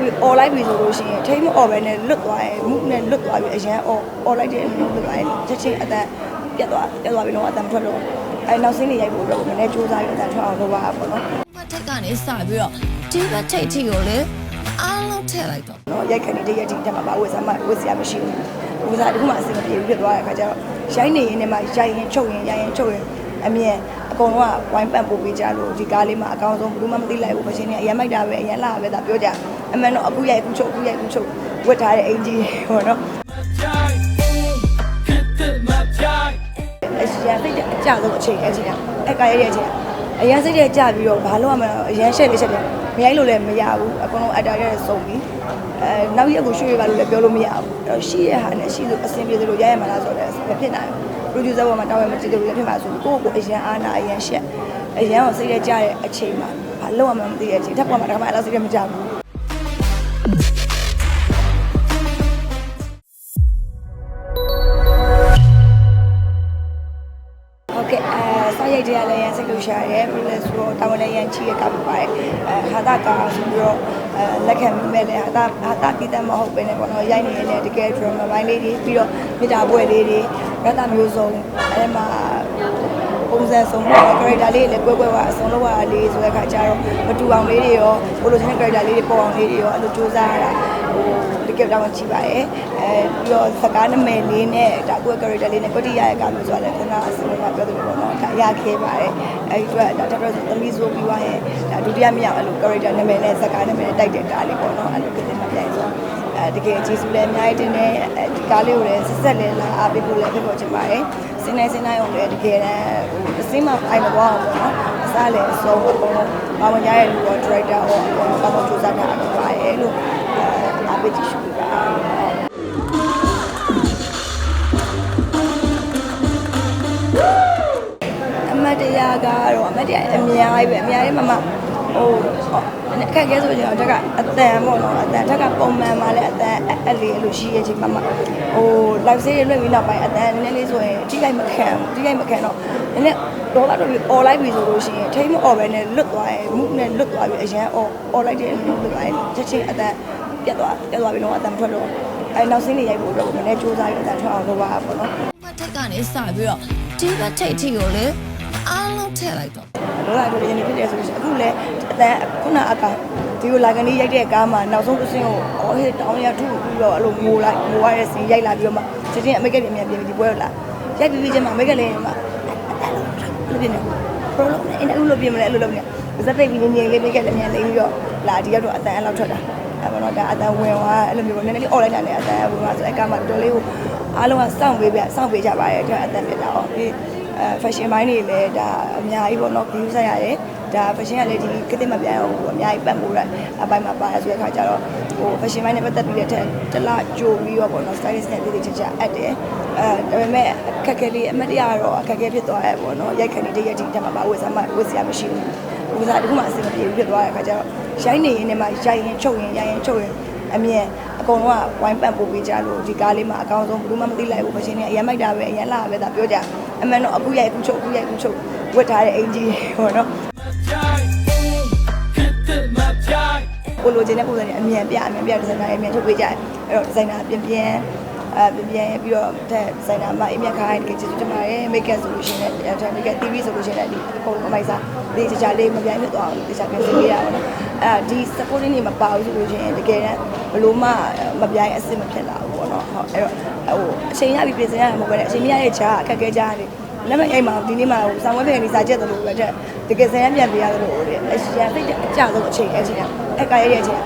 တော့ပြီး online ပြီဆိုလို့ရှိရင်ထိမအော်ပဲနဲ့လွတ်သွားရင်မှုနဲ့လွတ်သွားပြီးအရန်အော် online တဲ့လွတ်သွားရင်ချက်ချင်းအတန်ပြတ်သွားပြတ်သွားပြီးတော့အတန်မထွက်တော့အဲနောက်စင်းနေရိုက်ဖို့တော့မနေ့စူးစမ်းရအတန်ထွက်အောင်လုပ်ပါပေါ့နော်ဘတ်ထက်ကနေစပြီးတော့ဒီဘတ်ထိတ်ထိကိုလေအားလုံးထည့်လိုက်တော့နော်ရိုက်ခဏတည်းရက်တီတက်မှာပါဝယ်စမ်းမဝယ်စရာမရှိဘူးဝယ်စားတခုမှအဆင်မပြေဘူးဖြစ်သွားတဲ့အခါကျတော့ရိုက်နေရင်လည်းမှရိုက်ရင်ချုပ်ရင်ရိုက်ရင်ချုပ်ရင်အမြင် အကုန်လုံးကဝိုင်းပန့်ပို့ပေးကြလို့ဒီကားလေးမှာအကောင်းဆုံးဘယ်သူမှမသိလိုက်ဘူးမရှင်နေအရင်မိုက်တာပဲအရင်လာပဲဒါပြောကြအမှန်တော့အခုရိုက်အခုချုပ်အခုရိုက်အခုချုပ်ဝတ်ထားတဲ့အင်ဂျီပေါ့နော်အရင်စိတ်ကြအကြဆုံးအချိန်အချိန်အဲ့ကားရရဲ့အချိန်အရင်စိတ်ကြကြပြီးတော့ဘာလို့မှအရင်ရှက်လေးရှက်တယ်မရိုက်လို့လည်းမရဘူးအကုန်လုံးအက်တာရဲ့စုံပြီးအဲနောက်ရက်ကိုရွှေ့ရပါလို့လည်းပြောလို့မရဘူးအဲ့တော့ရှိရဟာနဲ့ရှိလို့အဆင်ပြေသလိုရရမှာလားဆိုတော့မဖြစ်နိုင်ဘူး producer ဘောမှာတောင်းရမကြည့်လို့လည်းဖြစ်မှာဆိုကိုယ့်ကိုအရင်အားနာအရင်ရှက်အရင်ကိုစိတ်ကြကြတဲ့အချိန်မှာဘာလို့မှမသိတဲ့အချိန်ထပ်ပေါ်မှာဒါမှအဲ့လိုစိတ်ကြမကြဘူးဟုတ်ကဲ့အဲစာရိုက်တွေကလည်းရန်စိတ်လို့ရှာရဲပြီးလဲဆိုတော့တာဝန်လည်းရန်ချီရကပ်ပါတယ်အဲဟာတာကာဆိုပြီးတော့အဲလက်ခံမိမဲ့လည်းဟာတာဟာတာတည်တယ်မဟုတ်ပဲねပေါ့နော်ရိုက်နေရင်လည်းတကယ် drama ပိုင်းလေးတွေပြီးတော့မြေတာပွဲလေးတွေ ရတာမျိုးစုံအဲမှာပုံစံဆုံးပေါ့ character လေးလည်းကွဲကွဲပါအစုံလောက်ရလေးဆိုတဲ့ခါကျတော့မတူအောင်လေးတွေရောဘလိုချင်း character လေးတွေပေါ်အောင်လေးတွေရောအဲ့လိုစူးစမ်းရတာဟိုတကယ်တော့ချီပါရဲ့အဲပြီးတော့စကားနမဲလေးနဲ့ဒါကို character လေးနဲ့ပတိရရဲ့ကမျိုးဆိုတော့လည်းခဏအစလုံးကပြောတယ်ပေါ့နော်ဒါရခဲ့ပါတယ်အဲဒီအတွက်ဒါတက်တော့သမီးဆိုပြီးသွားရင်ဒါဒုတိယမြောက်အဲ့လို character နမဲနဲ့စကားနမဲနဲ့တိုက်တဲ့ကားလေးပေါ့နော်အဲ့လိုကိစ္စမှပြန်ဆို အဲတကယ်ကျေးဇူးလည်းအများကြီးတင်တယ်ဒီကားလေးကိုလည်းဆက်ဆက်လည်းလာအားပေးဖို့လည်းဖြစ်ပေါ်ချင်ပါတယ်စင်းနေစင်းနိုင်အောင်လည်းတကယ်တမ်းဟိုအစင်းမအိုင်မသွားအောင်ပေါ့နော်အစားလည်းအစုံအကုန်လုံးပါဝင်ရတဲ့လူရော director ရောအကုန်လုံးပါဝင်ကြိုးစားတာဖြစ်ပါတယ်လို့အားပေးကြည့်ရှုပါအမတ်တရားကတော့အမတ်တရားအများကြီးပဲအများကြီးမမ ဟိုအခက်အခဲဆိုရင်တော့တက်ကအတန်ပေါ့နော်အတန်တက်ကပုံမှန်မှလည်းအတန်အဲ့လေးလို့ရှိရဲ့ချိန်မှာမဟို live ဆေးတွေလွှင့်ပြီးနောက်ပိုင်းအတန်နည်းနည်းလေးဆိုရင်ထိခိုက်မခံဘူးထိခိုက်မခံတော့နည်းနည်းတော့တော့ပြီး online ပြီဆိုလို့ရှိရင်ထိမအော်ပဲနဲ့လွတ်သွားရင်မှုနဲ့လွတ်သွားပြီးအရန် online တဲ့လွတ်သွားရင်ချက်ချင်းအတန်ပြတ်သွားပြတ်သွားပြီးတော့အတန်မထွက်တော့အဲနောက်စင်းနေရိုက်ဖို့တော့နည်းနည်းစူးစမ်းရအတန်ထွက်အောင်လုပ်ပါပေါ့နော်ဘတ်ထက်ကနေစပြီးတော့ဒီဘတ်ထိတ်ထိကိုလေ အားလုံးထည့်လိုက်တော့လောလာတို့ရင်းနေဖြစ်တယ်ဆိုလို့ရှိရင်အခုလည်းအတန်ခုနအကောင်ဒီလိုလာကနေရိုက်တဲ့ကားမှာနောက်ဆုံးတစ်စင်းကိုအော်ဟစ်တောင်းရထုပြီးတော့အဲ့လိုငိုလိုက်ငိုရတဲ့စင်းရိုက်လာပြီးတော့မှချက်ချင်းအမိတ်ကလေးအမြန်ပြင်ပြီးဒီပွဲကိုလာရိုက်ပြီးပြီးချင်းမှအမိတ်ကလေးမှအဲ့လိုပြင်နေပရိုလုံးနဲ့အင်တူလို့ပြင်မလဲအဲ့လိုလုပ်နေဇက်ပိတ်ပြီးနေနေလေးမိတ်ကလေးအမြန်လိမ့်ပြီးတော့လာဒီရောက်တော့အတန်အဲ့လောက်ထွက်တာအဲ့တော့ဒါအတန်ဝင်သွားအဲ့လိုမျိုးပေါ့နည်းနည်းလေး online နဲ့အတန်ဝင်သွားဆိုအဲ့ကားမှာတော်လေးကိုအားလုံးကစောင့်ပေးပြစောင့်ပေးကြပါရဲ့အတွက်အတန်ပြလာအောင်ဒီ အဲ fashion ဘိုင်းတွေလည်းဒါအများကြီးပေါ့နော် view ဆက်ရတယ်ဒါ fashion ကလည်းဒီကတိမပြန်အောင်အများကြီးပတ်မိုးရအပိုင်းမှာပါတယ်ဆိုတဲ့အခါကျတော့ဟို fashion ဘိုင်းနဲ့ပတ်သက်ပြီးတဲ့ထက်တလားကြိုပြီးတော့ပေါ့နော် stylist နဲ့တည်တည်ချာချာအပ်တယ်အဲဒါပေမဲ့အခက်အခဲလေးအမတ်တရားတော့အခက်အခဲဖြစ်သွားရပေါ့နော်ရိုက်ခဏတည်းရက်တီတက်မှာပါဝယ်စမ်းမဝယ်စရာမရှိဘူးဝယ်စားတခုမှအဆင်မပြေဘူးဖြစ်သွားတဲ့အခါကျတော့ရိုက်နေရင်လည်းမှရိုက်ရင်ချုပ်ရင်ရိုက်ရင်ချုပ်ရင်အမြင်အကုန်လုံးကဝိုင်းပန့်ပို့ပေးကြလို့ဒီကားလေးမှာအကောင်းဆုံးဘယ်သူမှမသိလိုက်ဘူးမရှင်နေအရင်မိုက်တာပဲအရင်လာပဲဒါပြောကြ အမှန်တော့အခုရိုက်အခုချုပ်အခုရိုက်အခုချုပ်ဝတ်ထားတဲ့အင်ဂျီပေါ့နော်ကိုလိုချင်တဲ့ပုံစံနဲ့အမြန်ပြအမြန်ပြဒီဇိုင်နာအမြန်ထုတ်ပေးကြတယ်အဲ့တော့ဒီဇိုင်နာပြင်ပြင် အဲပြင်ပြင်ပြီးတော့တဲ့ဒီဇိုင်နာမှာအမြန်ခိုင်းတကယ်ကျေးဇူးတင်ပါတယ်မိတ်ကပ်ဆိုလို့ရှိရင်လည်းအဲမိတ်ကပ် TV ဆိုလို့ရှိရင်လည်းဒီအကုန်လုံးအမိုက်စားဒီတခြားလေးမပြိုင်ဖြစ်သွားအောင်တခြားပြင်ဆင်ပေးရအောင်နော်အဲဒီ supporting တွေမပါဘူးဆိုလို့ရှိရင်တကယ်တမ်းဘလို့မှမပြိုင်အစ်စ်မဖြစ်လာဘူးပေါ့နော်ဟုတ်အဲ့တော့ဟိုအချိန်ရပြီးပြင်ဆင်ရမှာမဟုတ်ပဲအချိန်မရတဲ့ခြားအခက်အခဲကြားတယ်လက်မအိမ်မှာဒီနေ့မှာဟိုဆောင်းဝဲပြင်နေစာချက်တယ်လို့ပဲတဲ့တကယ်ဆန်ရပြန်ပြရတယ်လို့တဲ့အရန်စိတ်အကြဆုံးအချိန်အချိန်အဲ့ကာရရဲ့အချိန်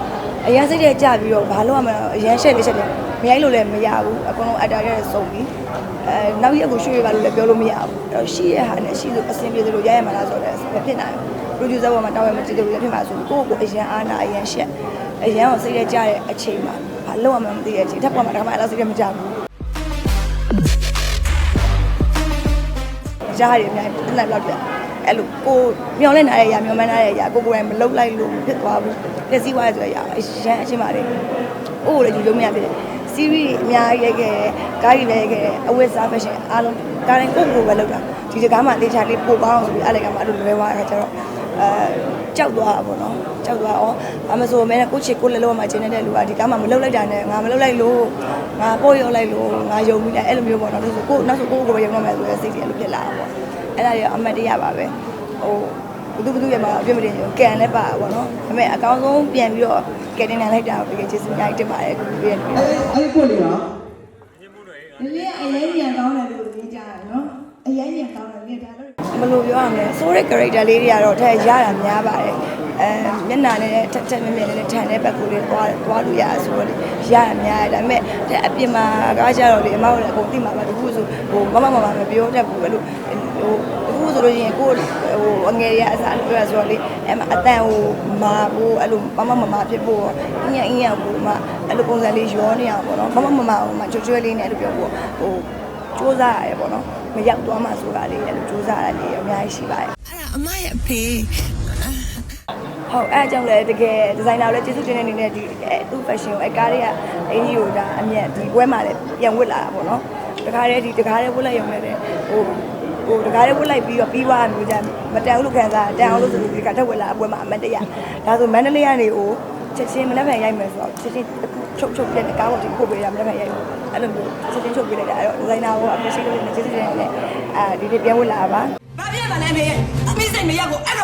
အရန်စိတ်တဲ့ကြပြီးတော့ဘာလို့မှအရန်ရှက်လေးရှက်တယ် မရိုက်လို့လည်းမရဘူးအကုန်လုံးအက်တာရဲ့စုံပြီးအဲနောက်ရက်ကိုရွှေ့ရပါလို့လည်းပြောလို့မရဘူးအဲ့တော့ရှိရဟာနဲ့ရှိလို့အဆင်ပြေသလိုရရမှာလားဆိုတော့မဖြစ်နိုင်ဘူး producer ဘောမှာတောင်းရမကြည့်လို့လည်းဖြစ်မှာဆိုကိုယ့်ကိုအရန်အားနာအရန်ရှက်အရန်ကိုစိတ်ရကြတဲ့အချိန်မှာဘာလို့မှမသိတဲ့အချိန်ထပ်ပေါ်မှာဒါမှအဲ့လိုစိတ်ရမကြဘူးကြားရတယ်အများကြီးတက်လောက်ပြအဲ့လိုကိုမျောလဲနားရရမျောမှန်းနားရရကိုကိုယ်တိုင်မလုတ်လိုက်လို့ဖြစ်သွားဘူးပြည့်စည်သွားရဆိုရအရန်အချင်းပါတယ်အိုးလည်းယူလို့မရဖြစ်တယ် စီးရီးအများကြီးရိုက်ခဲ့တယ်ကားကြီးလည်းရိုက်ခဲ့တယ်အဝတ်စား fashion အားလုံးကားတိုင်းကိုကိုပဲလောက်တာဒီတကားမှတေချာလေးပို့ပေါအောင်ဆိုပြီးအဲ့လိုကမှအဲ့လိုလွဲသွားတဲ့အခါကျတော့ဟအဲကြောက်သွားတာပေါ့နော်ကြောက်သွားဩအမဆိုမဲနဲ့ကိုချစ်ကိုလည်းလောမှာကျင်းနေတဲ့လူကဒီကားမှမလှုပ်လိုက်တာနဲ့ငါမလှုပ်လိုက်လို့ငါပို့ရောက်လိုက်လို့ငါယုံပြီးလိုက်အဲ့လိုမျိုးပေါ့နော်လို့ဆိုကိုနောက်ဆိုကိုကိုပဲယုံတော့မယ်ဆိုတဲ့စိတ်ကြီးအဲ့လိုဖြစ်လာတာပေါ့အဲ့ဒါတွေအမှတ်တရပါပဲဟိုဘသူဘသူရဲ့မှာအပြစ်မတင်ဘူးကန်လည်းပါပေါ့နော်ဒါပေမဲ့အကောင်းဆုံးပြန်ပြီးတော့ ကယ်တင်နိုင်လိုက်တာကိုတကယ်ကျေးဇူးအများကြီးတင်ပါတယ်ကိုပြည့်နေအဲ့အဲ့ကိုလေးကဒီနေ့အရင်ပြန်ကောင်းတယ်လို့ပြောကြတယ်နော်အရင်ပြန်ကောင်းတယ်လေဒါလို့ဘယ်လိုပြောရမလဲဆိုးတဲ့ character လေးတွေကတော့ထဲရတာများပါတယ်အဲမျက်နှာနဲ့ထက်ထက်မြက်မြက်နဲ့ထန်တဲ့ဘက်ကိုလေးသွားသွားလို့ရဆိုတော့ရတာများတယ်ဒါပေမဲ့တဲ့အပြင်မှာကားကြတော့လေအမေတို့လည်းအကုန်သိမှာပါတခုဆိုဟိုမမမမမပြောတတ်ဘူးအဲ့လိုဟိုတခု ဆိုလို့ရှိရင်ကိုဟိုအငယ်ရအစားပြောရဆိုတော့လေအဲ့မှာအတန်ဟိုမာဖို့အဲ့လိုမမမမဖြစ်ဖို့အင်းရအင်းရကိုမှအဲ့လိုပုံစံလေးရောနေအောင်ပေါ့နော်မမမမဟိုမှကြွကြွလေးနဲ့အဲ့လိုပြောဖို့ဟိုစူးစမ်းရတယ်ပေါ့နော်မရောက်သွားမှဆိုတာလေးအဲ့လိုစူးစမ်းရလေးအများကြီးရှိပါတယ်အဲ့ဒါအမရဲ့အဖေဟုတ်အဲ့အကြောင့်လည်းတကယ်ဒီဇိုင်နာကိုလည်းကျေးဇူးတင်တဲ့အနေနဲ့ဒီအဲသူ့ fashion ကိုအဲကားတွေကအင်ကြီးကိုဒါအမြတ်ဒီပွဲမှာလည်းပြန်ဝတ်လာတာပေါ့နော်တခါတည်းဒီတခါတည်းဝတ်လိုက်ရုံနဲ့လည်းဟို ဟိုတခါတည်းဝတ်လိုက်ပြီးတော့ပြီးသွားမျိုးကြမတန်ဘူးလို့ခံစားတန်အောင်လို့ဆိုပြီးဒီကထက်ဝတ်လာအပွဲမှာအမတ်တရဒါဆိုမန္တလေးကနေဟိုချက်ချင်းမနေ့ကရိုက်မယ်ဆိုတော့ချက်ချင်းချုပ်ချုပ်ပြတဲ့ကားကိုဒီပို့ပေးရမနေ့ကရိုက်လို့အဲ့လိုမျိုးချက်ချင်းချုပ်ပေးလိုက်တာအဲ့တော့ဒီဇိုင်နာကို appreciate လုပ်နေကျေးဇူးတင်နေတယ်အာဒီနေ့ပြန်ဝတ်လာပါဘာဖြစ်ပါလဲမေအမိစိတ်မရက်ကိုအဲ့တော့မှခိုးပါ